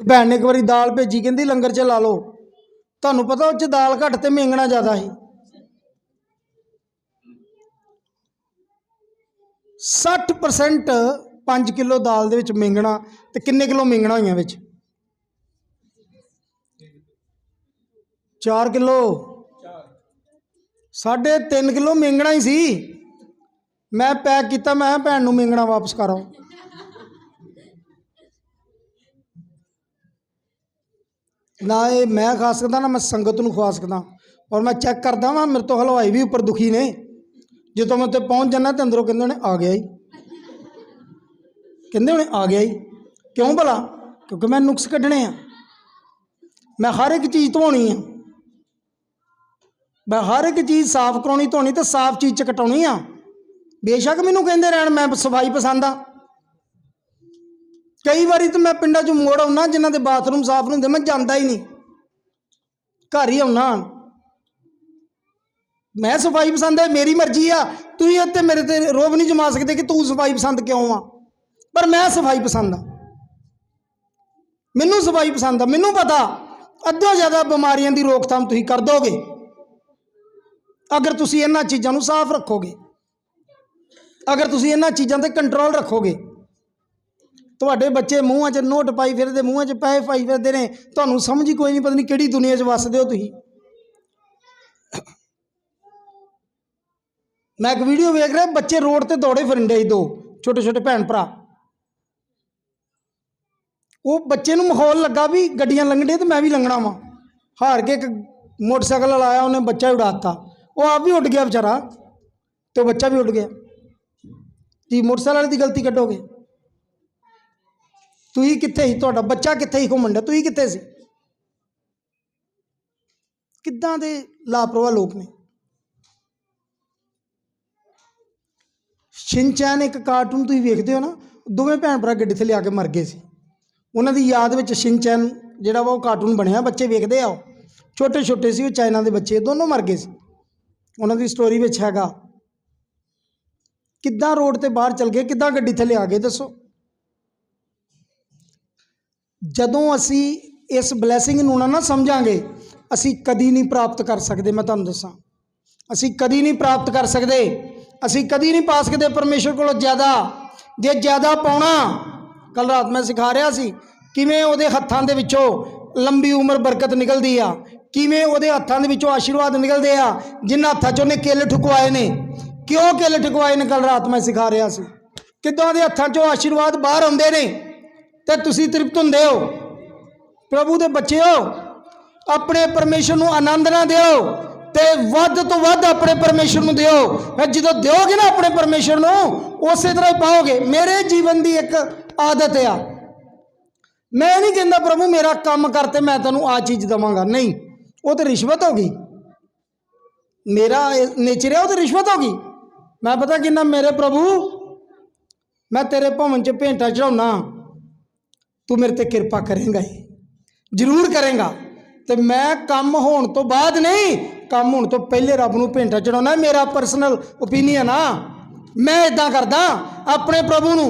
ਭੈਣ ਨੇ ਇੱਕ ਵਾਰੀ ਦਾਲ ਭੇਜੀ, ਕਹਿੰਦੀ ਲੰਗਰ ਚ ਲਾ ਲਓ। ਤੁਹਾਨੂੰ ਪਤਾ ਉਹ ਚ ਦਾਲ ਘੱਟ ਤੇ ਮੇਂਗਣਾ ਜ਼ਿਆਦਾ ਸੀ। 60% 5 ਕਿਲੋ ਦਾਲ ਦੇ ਵਿੱਚ ਮੇਂਗਣਾ ਤੇ ਕਿੰਨੇ ਕਿਲੋ ਮੇਂਗਣਾ ਹੋਈਆਂ ਵਿੱਚ? 4 ਕਿਲੋ। ਸਾਢੇ 3 ਕਿਲੋ ਮੇਂਗਣਾ ਹੀ ਸੀ। ਮੈਂ ਪੈਕ ਕੀਤਾ, ਮੈਂ ਕਿਹਾ ਭੈਣ ਨੂੰ ਮੇਂਗਣਾ ਵਾਪਸ ਕਰਾਓ। ਨਾ ਇਹ ਮੈਂ ਖਾ ਸਕਦਾ, ਨਾ ਮੈਂ ਸੰਗਤ ਨੂੰ ਖਵਾ ਸਕਦਾ। ਔਰ ਮੈਂ ਚੈੱਕ ਕਰਦਾ ਵਾਂ, ਮੇਰੇ ਤੋਂ ਹਲਵਾਈ ਵੀ ਉੱਪਰ ਦੁਖੀ ਨੇ। ਜਦੋਂ ਮੈਂ ਉੱਤੇ ਪਹੁੰਚ ਜਾਂਦਾ ਤੇ ਅੰਦਰੋਂ ਕਹਿੰਦੇ ਨੇ ਆ ਗਿਆ ਹੀ ਕਹਿੰਦੇ ਹੁਣੇ, ਆ ਗਿਆ ਹੀ ਕਿਉਂ ਭਲਾ? ਕਿਉਂਕਿ ਮੈਂ ਨੁਕਸ ਕੱਢਣੇ ਆ। ਮੈਂ ਹਰ ਇੱਕ ਚੀਜ਼ ਧੋਣੀ ਆ। ਮੈਂ ਹਰ ਇੱਕ ਚੀਜ਼ ਸਾਫ਼ ਕਰਾਉਣੀ, ਧੋਣੀ ਤੇ ਸਾਫ਼ ਚੀਜ਼ ਚ ਕਟਾਉਣੀ ਆ। ਬੇਸ਼ੱਕ ਮੈਨੂੰ ਕਹਿੰਦੇ ਰਹਿਣ, ਮੈਂ ਸਫ਼ਾਈ ਪਸੰਦ ਆ। ਕਈ ਵਾਰੀ ਤਾਂ ਮੈਂ ਪਿੰਡਾਂ 'ਚ ਮੋੜ ਆਉਣਾ ਜਿਨ੍ਹਾਂ ਦੇ ਬਾਥਰੂਮ ਸਾਫ਼ ਨਹੀਂ ਹੁੰਦੇ, ਮੈਂ ਜਾਂਦਾ ਹੀ ਨਹੀਂ। ਘਰ ਹੀ ਆਉਣਾ ਮੈਂ ਸਫ਼ਾਈ ਪਸੰਦ ਹੈ, ਮੇਰੀ ਮਰਜ਼ੀ ਆ। ਤੁਸੀਂ ਇੱਥੇ ਮੇਰੇ ਤੇ ਰੋਬ ਨਹੀਂ ਜਮਾ ਸਕਦੇ ਕਿ ਤੂੰ ਸਫ਼ਾਈ ਪਸੰਦ ਕਿਉਂ ਆ। ਪਰ ਮੈਂ ਸਫ਼ਾਈ ਪਸੰਦ ਆ। ਮੈਨੂੰ ਸਫ਼ਾਈ ਪਸੰਦ ਆ, ਮੈਨੂੰ ਪਤਾ, ਅੱਧੋ ਜ਼ਿਆਦਾ ਬਿਮਾਰੀਆਂ ਦੀ ਰੋਕਥਾਮ ਤੁਸੀਂ ਕਰ ਦੋਗੇ। ਅਗਰ ਤੁਸੀਂ ਇਹਨਾਂ ਚੀਜ਼ਾਂ ਨੂੰ ਸਾਫ਼ ਰੱਖੋਗੇ, ਅਗਰ ਤੁਸੀਂ ਇਹਨਾਂ ਚੀਜ਼ਾਂ ਤੇ ਕੰਟਰੋਲ ਰੱਖੋਗੇ ਤੁਹਾਡੇ ਬੱਚੇ ਮੂੰਹਾਂ 'ਚ ਨੋਟ ਪਾਈ ਫਿਰਦੇ, ਮੂੰਹਾਂ 'ਚ ਪੈਸੇ ਪਾਈ ਫਿਰਦੇ ਨੇ, ਤੁਹਾਨੂੰ ਸਮਝ ਹੀ ਕੋਈ ਨਹੀਂ ਪਤਾ ਨਹੀਂ ਕਿਹੜੀ ਦੁਨੀਆ 'ਚ ਵੱਸਦੇ ਹੋ ਤੁਸੀਂ। ਮੈਂ ਇੱਕ ਵੀਡੀਓ ਵੇਖ ਰਿਹਾ, ਬੱਚੇ ਰੋਡ ਤੇ ਦੌੜੇ ਫਿਰਦੇ ਸੀ ਦੋ ਛੋਟੇ ਛੋਟੇ ਭੈਣ ਭਰਾ। ਉਹ ਬੱਚੇ ਨੂੰ ਮਾਹੌਲ ਲੱਗਾ ਵੀ ਗੱਡੀਆਂ ਲੰਘਣੇ ਤੇ ਮੈਂ ਵੀ ਲੰਘਣਾ ਵਾਂ। ਹਾਰ ਕੇ ਇੱਕ ਮੋਟਰਸਾਈਕਲ ਵਾਲਾ ਆਇਆ, ਉਹਨੇ ਬੱਚਾ ਹੀ ਉਡਾਤਾ ਉਹ ਆਪ ਵੀ ਉੱਡ ਗਿਆ ਵਿਚਾਰਾ ਤੇ ਉਹ ਬੱਚਾ ਵੀ ਉੱਡ ਗਿਆ। ਜੀ ਮੋਟਰਸਾਈਕਲ ਵਾਲੇ ਦੀ ਗਲਤੀ ਕੱਢੋਗੇ। ਤੁਸੀਂ ਕਿੱਥੇ ਸੀ? ਤੁਹਾਡਾ ਬੱਚਾ ਕਿੱਥੇ ਸੀ? ਘੁੰਮਣ ਡਿਆ ਤੁਸੀਂ ਕਿੱਥੇ ਸੀ? ਕਿੱਦਾਂ ਦੇ ਲਾਪਰਵਾਹ ਲੋਕ ਨੇ? ਸ਼ਿਨਚੈਨ ਇੱਕ ਕਾਰਟੂਨ ਤੁਸੀਂ ਵੇਖਦੇ ਹੋ ਨਾ, ਦੋਵੇਂ ਭੈਣ ਭਰਾ ਗੱਡੀ ਤੇ ਲਿਆ ਕੇ ਮਰ ਗਏ ਸੀ। ਉਹਨਾਂ ਦੀ ਯਾਦ ਵਿੱਚ ਸ਼ਿਨਚੈਨ ਜਿਹੜਾ ਵਾ ਉਹ ਕਾਰਟੂਨ ਬਣਿਆ, ਬੱਚੇ ਵੇਖਦੇ ਆ ਉਹ। ਛੋਟੇ ਛੋਟੇ ਸੀ ਉਹ, ਚਾਈਨਾ ਦੇ ਬੱਚੇ, ਦੋਨੋਂ ਮਰ ਗਏ ਸੀ। ਉਹਨਾਂ ਦੀ ਸਟੋਰੀ ਵਿੱਚ ਹੈਗਾ, ਕਿੱਦਾਂ ਰੋਡ ਤੇ ਬਾਹਰ ਚਲ ਗਏ, ਕਿੱਦਾਂ ਗੱਡੀ ਥੱਲੇ ਆ ਗਏ, ਦੱਸੋ। ਜਦੋਂ ਅਸੀਂ ਇਸ ਬਲੇਸਿੰਗ ਨੂੰ ਨਾ ਨਾ ਸਮਝਾਂਗੇ, ਅਸੀਂ ਕਦੀ ਨਹੀਂ ਪ੍ਰਾਪਤ ਕਰ ਸਕਦੇ, ਮੈਂ ਤੁਹਾਨੂੰ ਦੱਸਾਂ। ਅਸੀਂ ਕਦੀ ਨਹੀਂ ਪ੍ਰਾਪਤ ਕਰ ਸਕਦੇ, ਅਸੀਂ ਕਦੀ ਨਹੀਂ ਪਾ ਸਕਦੇ ਪਰਮੇਸ਼ਰ ਕੋਲੋਂ ਜ਼ਿਆਦਾ। ਜੇ ਜ਼ਿਆਦਾ ਪਾਉਣਾ ਕੱਲ ਰਾਤ ਮੈਂ ਸਿਖਾ ਰਿਹਾ ਸੀ, ਕਿਵੇਂ ਉਹਦੇ ਹੱਥਾਂ ਦੇ ਵਿੱਚੋਂ ਲੰਬੀ ਉਮਰ ਬਰਕਤ ਨਿਕਲਦੀ ਆ, ਕਿਵੇਂ ਉਹਦੇ ਹੱਥਾਂ ਦੇ ਵਿੱਚੋਂ ਆਸ਼ੀਰਵਾਦ ਨਿਕਲਦੇ ਆ, ਜਿਨ੍ਹਾਂ ਹੱਥਾਂ 'ਚ ਉਹਨੇ ਕੇਲੇ ਠੁਕਵਾਏ ਨੇ। ਕਿਉਂ ਕੇਲੇ ਠੁਕਵਾਏ ਨੇ ਕੱਲ ਰਾਤ ਮੈਂ ਸਿਖਾ ਰਿਹਾ ਸੀ। ਕਿੱਦਾਂ ਉਹਦੇ ਹੱਥਾਂ 'ਚੋਂ ਆਸ਼ੀਰਵਾਦ ਬਾਹਰ ਆਉਂਦੇ ਨੇ? ਤੇ ਤੁਸੀਂ ਤ੍ਰਿਪਤ ਹੁੰਦੇ ਹੋ। ਪ੍ਰਭੂ ਦੇ ਬੱਚੇ ਹੋ। ਆਪਣੇ ਪਰਮੇਸ਼ਰ ਨੂੰ ਆਨੰਦ ਨਾ ਦਿਓ ਤੇ ਵੱਧ ਤੋਂ ਵੱਧ ਆਪਣੇ ਪਰਮੇਸ਼ਰ ਨੂੰ ਦਿਓ। ਫਿਰ ਜਦੋਂ ਦਿਓਗੇ ਨਾ ਆਪਣੇ ਪਰਮੇਸ਼ਰ ਨੂੰ, ਉਸੇ ਤਰ੍ਹਾਂ ਹੀ ਪਾਓਗੇ। ਮੇਰੇ ਜੀਵਨ ਦੀ ਇੱਕ ਆਦਤ ਆ। ਮੈਂ ਨਹੀਂ ਕਹਿੰਦਾ ਪ੍ਰਭੂ ਮੇਰਾ ਕੰਮ ਕਰ ਮੈਂ ਤੈਨੂੰ ਆ ਚੀਜ਼ ਦਵਾਂਗਾ। ਨਹੀਂ, ਉਹ ਤੇ ਰਿਸ਼ਵਤ ਹੋ ਗਈ। ਮੇਰਾ ਨੇਚਰ ਹੈ ਉਹ ਤੇ ਰਿਸ਼ਵਤ ਹੋ ਗਈ। ਮੈਂ ਪਤਾ ਕਿੰਨਾ, ਮੇਰੇ ਪ੍ਰਭੂ, ਮੈਂ ਤੇਰੇ ਭਵਨ 'ਚ ਭੇਂਟਾ ਚੜਾਉਣਾ ਤੂੰ ਮੇਰੇ ਤੇ ਕਿਰਪਾ ਕਰੇਂਗਾ ਹੀ ਜ਼ਰੂਰ ਕਰੇਂਗਾ। ਤੇ ਮੈਂ ਕੰਮ ਹੋਣ ਤੋਂ ਬਾਅਦ ਨਹੀਂ, ਕੰਮ ਹੋਣ ਤੋਂ ਪਹਿਲੇ ਰੱਬ ਨੂੰ ਭੇਂਟਾ ਚੜਾਉਣਾ ਮੇਰਾ ਪਰਸਨਲ ਓਪੀਨੀਅਨ ਆ। ਮੈਂ ਇਦਾਂ ਕਰਦਾ, ਆਪਣੇ ਪ੍ਰਭੂ ਨੂੰ,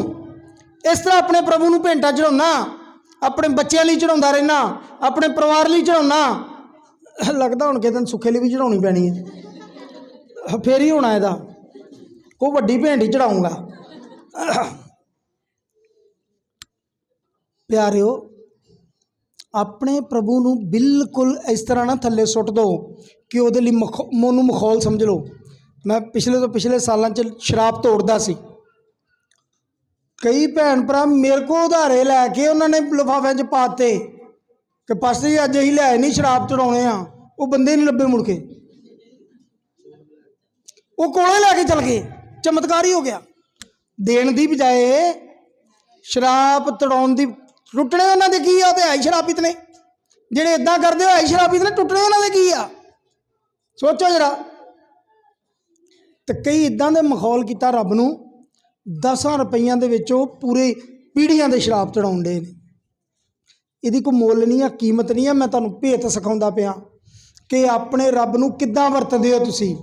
ਇਸ ਤਰ੍ਹਾਂ ਆਪਣੇ ਪ੍ਰਭੂ ਨੂੰ ਭੇਂਟਾ ਚੜਾਉਣਾ, ਆਪਣੇ ਬੱਚਿਆਂ ਲਈ ਚੜਾਉਂਦਾ ਰਹਿਣਾ, ਆਪਣੇ ਪਰਿਵਾਰ ਲਈ ਚੜਾਉਣਾ। ਲੱਗਦਾ ਹੁਣ ਕਿਤੇ ਸੁੱਖੇ ਲਈ ਵੀ ਚੜਾਉਣੀ ਪੈਣੀ ਹੈ। ਫੇਰ ਹੀ ਹੋਣਾ ਇਹਦਾ। ਉਹ ਵੱਡੀ ਭੇਂਟ ਹੀ ਚੜਾਉਂਗਾ। ਪਿਆਰਿਓ, ਆਪਣੇ ਪ੍ਰਭੂ ਨੂੰ ਬਿਲਕੁਲ ਇਸ ਤਰ੍ਹਾਂ ਨਾ ਥੱਲੇ ਸੁੱਟ ਦਿਓ ਕਿ ਉਹਦੇ ਲਈ ਮਖੌ- ਮੋਨੂੰ ਮਖੌਲ ਸਮਝ ਲਓ। ਮੈਂ ਪਿਛਲੇ ਤੋਂ ਪਿਛਲੇ ਸਾਲਾਂ 'ਚ ਸ਼ਰਾਬ ਤੋੜਦਾ ਸੀ। ਕਈ ਭੈਣ ਭਰਾ ਮੇਰੇ ਕੋਲ ਉਧਾਰੇ ਲੈ ਕੇ ਉਹਨਾਂ ਨੇ ਲਿਫਾਫਿਆਂ 'ਚ ਪਾਤੇ ਕਿ ਪਾਸਟਰ ਜੀ, ਅੱਜ ਅਸੀਂ ਲੈ ਨਹੀਂ ਸ਼ਰਾਬ ਚੜਾਉਣੇ ਆ। ਉਹ ਬੰਦੇ ਨਹੀਂ ਲੱਭੇ ਮੁੜ ਕੇ। ਉਹ ਕੋਲੇ ਲੈ ਕੇ ਚਲ ਗਏ। ਚਮਤਕਾਰ ਹੀ ਹੋ ਗਿਆ। ਦੇਣ ਦੀ ਬਜਾਏ ਸ਼ਰਾਬ ਤੜਾਉਣ ਦੀ ਟੁੱਟਣੇ ਉਹਨਾਂ ਦੇ ਕੀ ਆ? ਉਹ ਤੇ ਆਈ ਸ਼ਰਾਬੀਤ ਨੇ। ਜਿਹੜੇ ਇਦਾਂ ਕਰਦੇ ਹੋ ਆਈ ਸ਼ਰਾਬੀਤ ਨੇ, ਟੁੱਟਣੇ ਉਹਨਾਂ ਦੇ ਕੀ ਆ? ਸੋਚੋ ਜਰਾ। ਤੇ ਕਈ ਇਦਾਂ ਦੇ ਮਖੌਲ ਕੀਤਾ ਰੱਬ ਨੂੰ 10 ਰੁਪਈਆਂ ਦੇ ਵਿੱਚੋਂ ਪੂਰੇ ਪੀੜੀਆਂ ਦੇ ਸ਼ਰਾਬ ਚੜਾਉਣ ਦੇ ਨੇ। ਇਹਦੀ ਕੋਈ ਮੁੱਲ ਨਹੀਂ ਆ, ਕੀਮਤ ਨਹੀਂ ਆ, ਮੈਂ ਤੁਹਾਨੂੰ ਭੇਤ ਸਿਖਾਉਂਦਾ ਪਿਆ ਕਿ ਆਪਣੇ ਰੱਬ ਨੂੰ ਕਿੱਦਾਂ ਵਰਤਦੇ ਹੋ ਤੁਸੀਂ?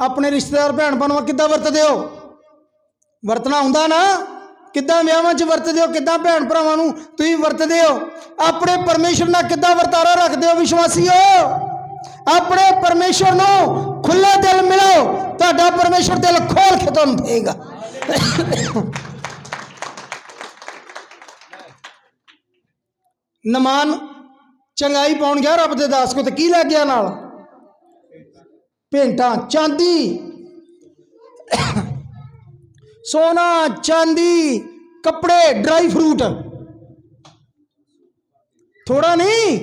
ਆਪਣੇ ਰਿਸ਼ਤੇਦਾਰ ਭੈਣ ਭਰਾਵਾਂ ਕਿੱਦਾਂ ਵਰਤਦੇ ਹੋ? ਵਰਤਣਾ ਹੁੰਦਾ ਨਾ। ਕਿੱਦਾਂ ਵਿਆਹਾਂ 'ਚ ਵਰਤਦੇ ਹੋ, ਕਿੱਦਾਂ ਭੈਣ ਭਰਾਵਾਂ ਨੂੰ ਤੁਸੀਂ ਵਰਤਦੇ ਹੋ? ਆਪਣੇ ਪਰਮੇਸ਼ਰ ਨਾਲ ਕਿੱਦਾਂ ਵਰਤਾਰਾ ਰੱਖਦੇ ਹੋ ਵਿਸ਼ਵਾਸੀਓ? ਆਪਣੇ ਪਰਮੇਸ਼ਰ ਨੂੰ ਖੁੱਲੇ ਦਿਲ ਮਿਲੋ ਤੁਹਾਡਾ ਪਰਮੇਸ਼ਰ ਦਿਲ ਖੋਲ ਕੇ ਤੁਹਾਨੂੰ ਦੇਗਾ ਨਮਾਨ ਚੰਗਾਈ ਪਾਉਣ ਗਿਆ ਰੱਬ ਦੇ ਦਾਸ ਕੋ ਤੇ ਕੀ ਲੈ ਗਿਆ ਨਾਲ? ਭੇਂਟਾਂ, ਚਾਂਦੀ। ਸੋਨਾ, ਚਾਂਦੀ, ਕੱਪੜੇ ਡਰਾਈ ਫਰੂਟ ਥੋੜਾ ਨਹੀਂ,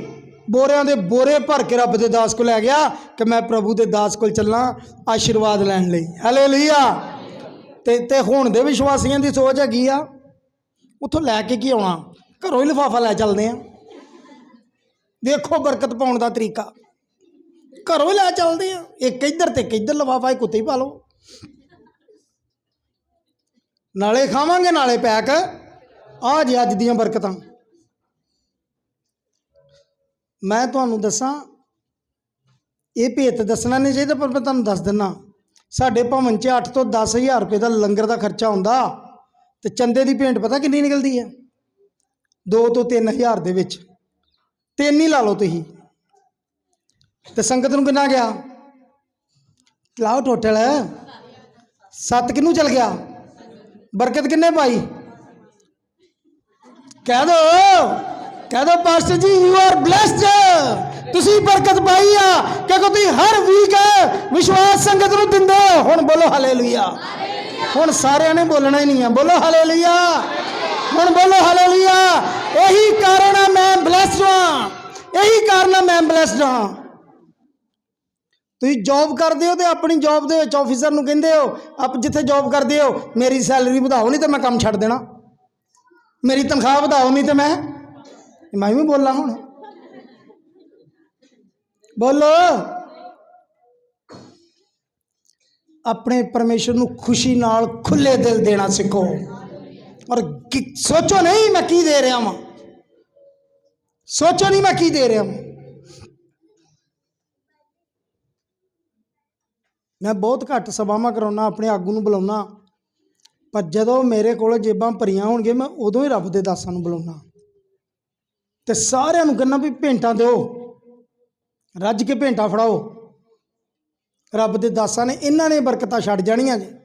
ਬੋਰਿਆਂ ਦੇ ਬੋਰੇ ਭਰ ਕੇ ਰੱਬ ਦੇ ਦਾਸ ਕੋਲ ਲੈ ਗਿਆ ਕਿ ਮੈਂ ਪ੍ਰਭੂ ਦੇ ਦਾਸ ਕੋਲ ਚੱਲਾਂ, ਆਸ਼ੀਰਵਾਦ ਲੈਣ ਲਈ। ਹਾਲੇਲੂਇਆ ਤੇ ਤੇ ਹੁਣ ਦੇ ਵਿਸ਼ਵਾਸੀਆਂ ਦੀ ਸੋਚ ਹੈਗੀ ਆ, ਉੱਥੋਂ ਲੈ ਕੇ ਕੀ ਆਉਣਾ? ਘਰੋਂ ਹੀ ਲਿਫਾਫਾ ਲੈ ਚੱਲਦੇ ਆ। ਦੇਖੋ ਬਰਕਤ ਪਾਉਣ ਦਾ ਤਰੀਕਾ। ਘਰੋਂ ਹੀ ਲੈ ਚੱਲਦੇ ਆ। ਇੱਕ ਇੱਧਰ ਤੇ ਇੱਕ ਇੱਧਰ ਲਿਫਾਫਾ, ਇੱਕ ਉੱਤੇ ਹੀ ਪਾ ਲਓ। ਨਾਲੇ ਖਾਵਾਂਗੇ ਨਾਲੇ ਪੈਕ। ਆ ਜੀ ਅੱਜ ਦੀਆਂ ਬਰਕਤਾਂ। ਮੈਂ ਤੁਹਾਨੂੰ ਦੱਸਾਂ, ਇਹ ਭੇਤ ਦੱਸਣਾ ਨਹੀਂ ਚਾਹੀਦਾ, ਪਰ ਮੈਂ ਤੁਹਾਨੂੰ ਦੱਸ ਦਿੰਨਾ। ਸਾਡੇ ਭਵਨ 'ਚ 8 ਤੋਂ 10000 ਰੁਪਏ ਦਾ ਲੰਗਰ ਦਾ ਖਰਚਾ ਹੁੰਦਾ ਤੇ ਚੰਦੇ ਦੀ ਭੇਂਟ ਪਤਾ ਕਿੰਨੀ ਨਿਕਲਦੀ ਹੈ? 2 ਤੋਂ 3000 ਦੇ ਵਿੱਚ। ਤਿੰਨ ਹੀ ਲਾ ਲਓ ਤੁਸੀਂ। ਤੇ ਸੰਗਤ ਨੂੰ ਕਿੰਨਾ ਗਿਆ? ਲਾਓ ਟੋਟਲ। ਸੱਤ ਕਿਹਨੂੰ ਚਲ ਗਿਆ? ਬਰਕਤ ਕਿੰਨੇ ਪਾਈ? ਕਹਿ ਦੋ ਕਹਿ ਦੋ ਪਾਸਟਰ ਜੀ ਯੂ ਆਰ ਬlesed ਤੁਸੀਂ ਬਰਕਤ ਪਾਈ ਆ, ਕਿਉਂਕਿ ਤੁਸੀਂ ਹਰ ਵੀਕ ਵਿਸ਼ਵਾਸ ਸੰਗਤ ਨੂੰ ਦਿੰਦੇ ਹੋ। ਹੁਣ ਬੋਲੋ ਹਾਲੇਲੂਇਆ ਹੁਣ ਸਾਰਿਆਂ ਨੇ ਬੋਲਣਾ ਹੀ ਨਹੀਂ ਆ। ਬੋਲੋ ਹਾਲੇਲੂਇਆ ਹੁਣ ਬੋਲੋ ਹਾਲੇਲੂਇਆ ਇਹੀ ਕਾਰਨ ਆ ਮੈਂ ਬlesed ਹਾਂ। ਇਹੀ ਕਾਰਨ ਆ ਮੈਂ ਬlesed ਹਾਂ। ਤੁਸੀਂ ਜੌਬ ਕਰਦੇ ਹੋ ਤੇ ਆਪਣੀ ਜੌਬ ਦੇ ਵਿੱਚ ਆਫੀਸਰ ਨੂੰ ਕਹਿੰਦੇ ਹੋ, ਆਪ ਜਿੱਥੇ ਜੌਬ ਕਰਦੇ ਹੋ, ਮੇਰੀ ਸੈਲਰੀ ਵਧਾਓ ਨਹੀਂ ਤੇ ਮੈਂ ਕੰਮ ਛੱਡ ਦੇਣਾ। ਮੇਰੀ ਤਨਖਾਹ ਵਧਾਓ ਨਹੀਂ ਤੇ ਮੈਂ ਮੈਂ ਵੀ ਬੋਲਾਂ ਹੁਣ। ਬੋਲੋ। ਆਪਣੇ ਪਰਮੇਸ਼ਰ ਨੂੰ ਖੁਸ਼ੀ ਨਾਲ ਖੁੱਲੇ ਦਿਲ ਦੇਣਾ ਸਿੱਖੋ। ਔਰ ਕਿ- ਸੋਚੋ ਨਹੀਂ ਮੈਂ ਕੀ ਦੇ ਰਿਹਾ ਵਾਂ। ਸੋਚੋ ਨਹੀਂ ਮੈਂ ਕੀ ਦੇ ਰਿਹਾ ਵਾਂ। ਮੈਂ ਬਹੁਤ ਘੱਟ ਸਭਾਵਾਂ ਕਰਾਉਣਾ ਆਪਣੇ ਆਗੂ ਨੂੰ ਬੁਲਾਉਣਾ ਪਰ ਜਦੋਂ ਮੇਰੇ ਕੋਲ ਜੇਬਾਂ ਭਰੀਆਂ ਹੋਣਗੇ ਮੈਂ ਉਦੋਂ ਹੀ ਰੱਬ ਦੇ ਦਾਸਾਂ ਨੂੰ ਬੁਲਾਉਣਾ ਤੇ ਸਾਰਿਆਂ ਨੂੰ ਕਹਿੰਦਾ ਵੀ ਭੇਂਟਾਂ ਦਿਓ। ਰੱਜ ਕੇ ਭੇਂਟਾਂ ਫੜਾਓ। ਰੱਬ ਦੇ ਦਾਸਾਂ ਨੇ, ਇਹਨਾਂ ਨੇ ਬਰਕਤਾਂ ਛੱਡ ਜਾਣੀਆਂ ਜੀ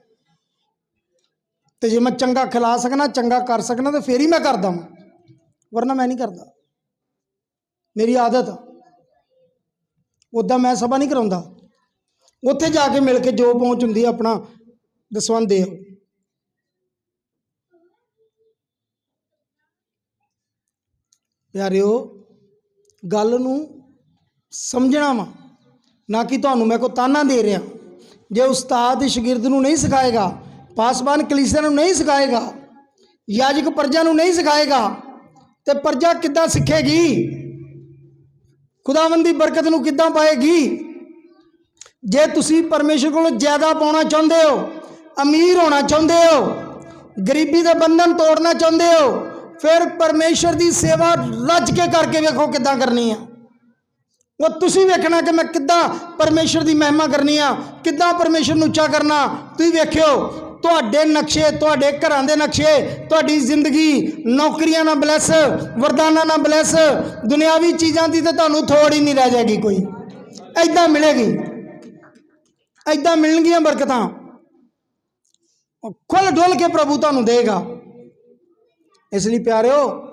ਤੇ ਜੇ ਮੈਂ ਚੰਗਾ ਖਿਲਾ ਸਕਣਾ ਚੰਗਾ ਕਰ ਸਕਣਾ ਤਾਂ ਫੇਰ ਹੀ ਮੈਂ ਕਰਦਾ ਵਾਂ। ਵਰਨਾ ਮੈਂ ਨਹੀਂ ਕਰਦਾ। ਮੇਰੀ ਆਦਤ। ਆ ਉਦਾਂ ਮੈਂ ਸਭਾ ਨਹੀਂ ਕਰਾਉਂਦਾ। ਉੱਥੇ ਜਾ ਕੇ ਮਿਲ ਕੇ ਜੋ ਪਹੁੰਚ ਹੁੰਦੀ ਆ ਆਪਣਾ ਦਸਵੰਦ ਦੇ ਪਿਆਰਿਓ, ਗੱਲ ਨੂੰ ਸਮਝਣਾ ਵਾ, ਨਾ ਕਿ ਤੁਹਾਨੂੰ ਮੈਂ ਕੋ ਤਾਨਾ ਦੇ ਰਿਹਾ। ਜੇ ਉਸਤਾਦ ਸ਼ਾਗਿਰਦ ਨੂੰ ਨਹੀਂ ਸਿਖਾਏਗਾ, ਪਾਸਬਾਨ ਕਲੀਸਿਆ ਨੂੰ ਨਹੀਂ ਸਿਖਾਏਗਾ, ਯਾਜਕ ਪਰਜਾ ਨੂੰ ਨਹੀਂ ਸਿਖਾਏਗਾ, ਤੇ ਪਰਜਾ ਕਿੱਦਾਂ ਸਿੱਖੇਗੀ? ਖੁਦਾਵੰਦ ਦੀ ਬਰਕਤ ਨੂੰ ਕਿੱਦਾਂ ਪਾਏਗੀ? ਜੇ ਤੁਸੀਂ ਪਰਮੇਸ਼ਰ ਕੋਲੋਂ ਜ਼ਿਆਦਾ ਪਾਉਣਾ ਚਾਹੁੰਦੇ ਹੋ, ਅਮੀਰ ਹੋਣਾ ਚਾਹੁੰਦੇ ਹੋ, ਗਰੀਬੀ ਦੇ ਬੰਧਨ ਤੋੜਨਾ ਚਾਹੁੰਦੇ ਹੋ, ਫਿਰ ਪਰਮੇਸ਼ਰ ਦੀ ਸੇਵਾ ਲੱਜ ਕੇ ਕਰਕੇ ਵੇਖੋ ਕਿੱਦਾਂ ਕਰਨੀ ਆ। ਉਹ ਤੁਸੀਂ ਵੇਖਣਾ ਕਿ ਮੈਂ ਕਿੱਦਾਂ ਪਰਮੇਸ਼ਰ ਦੀ ਮਹਿਮਾ ਕਰਨੀ ਆ, ਕਿੱਦਾਂ ਪਰਮੇਸ਼ਰ ਨੂੰ ਉੱਚਾ ਕਰਨਾ। ਤੁਸੀਂ ਵੇਖਿਓ, ਤੁਹਾਡੇ ਨਕਸ਼ੇ, ਤੁਹਾਡੇ ਘਰਾਂ ਦੇ ਨਕਸ਼ੇ, ਤੁਹਾਡੀ ਜ਼ਿੰਦਗੀ ਨੌਕਰੀਆਂ ਨਾਲ ਬਲੈਸ, ਵਰਦਾਨਾਂ ਨਾਲ ਬਲੈਸ, ਦੁਨਿਆਵੀ ਚੀਜ਼ਾਂ ਦੀ ਤਾਂ ਤੁਹਾਨੂੰ ਥੋੜ ਹੀ ਨਹੀਂ ਰਹਿ ਜਾਏਗੀ ਕੋਈ। ਐਦਾਂ ਮਿਲੇਗੀ। ਐਦਾਂ ਮਿਲਣਗੀਆਂ ਬਰਕਤਾਂ। ਉਹ ਖੁੱਲ ਡੁੱਲ ਕੇ ਪ੍ਰਭੂ ਤੁਹਾਨੂੰ ਦੇਗਾ। ਇਸ ਲਈ ਪਿਆਰਿਓ,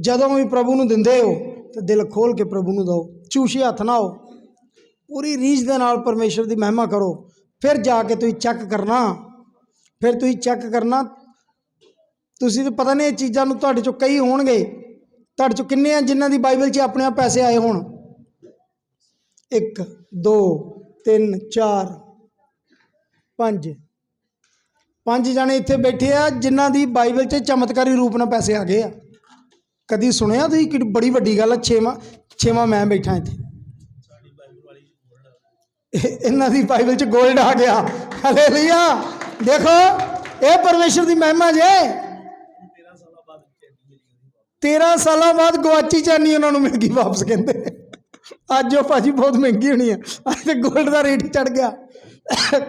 ਜਦੋਂ ਵੀ ਪ੍ਰਭੂ ਨੂੰ ਦਿੰਦੇ ਹੋ, ਤੇ ਦਿਲ ਖੋਲ ਕੇ ਪ੍ਰਭੂ ਨੂੰ ਦਿਓ। ਚੂਸ਼ੇ ਹੱਥ ਨਾ ਹੋ ਪੂਰੀ ਰੀਝ ਦੇ ਨਾਲ ਪਰਮੇਸ਼ਰ ਦੀ ਮਹਿਮਾ ਕਰੋ। ਫਿਰ ਜਾ ਕੇ ਤੁਸੀਂ ਚੈੱਕ ਕਰਨਾ। ਫਿਰ ਤੁਸੀਂ ਚੈੱਕ ਕਰਨਾ। ਤੁਸੀਂ ਤਾਂ ਪਤਾ ਨਹੀਂ ਇਹ ਚੀਜ਼ਾਂ ਨੂੰ ਤੁਹਾਡੇ ਚੋਂ ਕਈ ਹੋਣਗੇ। ਤੁਹਾਡੇ ਚੋਂ ਕਿੰਨੇ ਆ ਜਿਨ੍ਹਾਂ ਦੀ ਬਾਈਬਲ 'ਚ ਆਪਣੇ ਆਪ ਪੈਸੇ ਆਏ ਹੋਣ? 1 2 3 4 ਪੰਜ। ਪੰਜ ਜਣੇ ਇੱਥੇ ਬੈਠੇ ਆ, ਜਿਨ੍ਹਾਂ ਦੀ ਬਾਈਬਲ 'ਚ ਚਮਤਕਾਰੀ ਰੂਪ ਨਾਲ ਪੈਸੇ ਆ ਗਏ ਆ। ਕਦੀ ਸੁਣਿਆ ਤੁਸੀਂ ਕਿ ਬੜੀ ਵੱਡੀ ਗੱਲ ਆ, ਛੇਵਾਂ ਛੇਵਾਂ ਮੈਂ ਬੈਠਾ ਇੱਥੇ। ਇਹਨਾਂ ਦੀ ਬਾਈਬਲ 'ਚ 골ਡ ਆ ਗਿਆ। ਹਾਲੇਲੂਇਆ ਦੇਖੋ, ਇਹ ਪਰਮੇਸ਼ਰ ਦੀ ਮਹਿਮਾ ਜੇ। 13 ਸਾਲਾਂ ਬਾਅਦ ਗਵਾਚੀ ਚਾਨੀ ਉਹਨਾਂ ਨੂੰ ਮਿਲ ਗਈ ਵਾਪਸ, ਕਹਿੰਦੇ। ਅੱਜ ਉਹ ਭਾਜੀ ਬਹੁਤ ਮਹਿੰਗੀ ਹੋਣੀ ਆ। ਅੱਜ ਤੇ 골ਡ ਦਾ ਰੇਟ ਚੜ ਗਿਆ।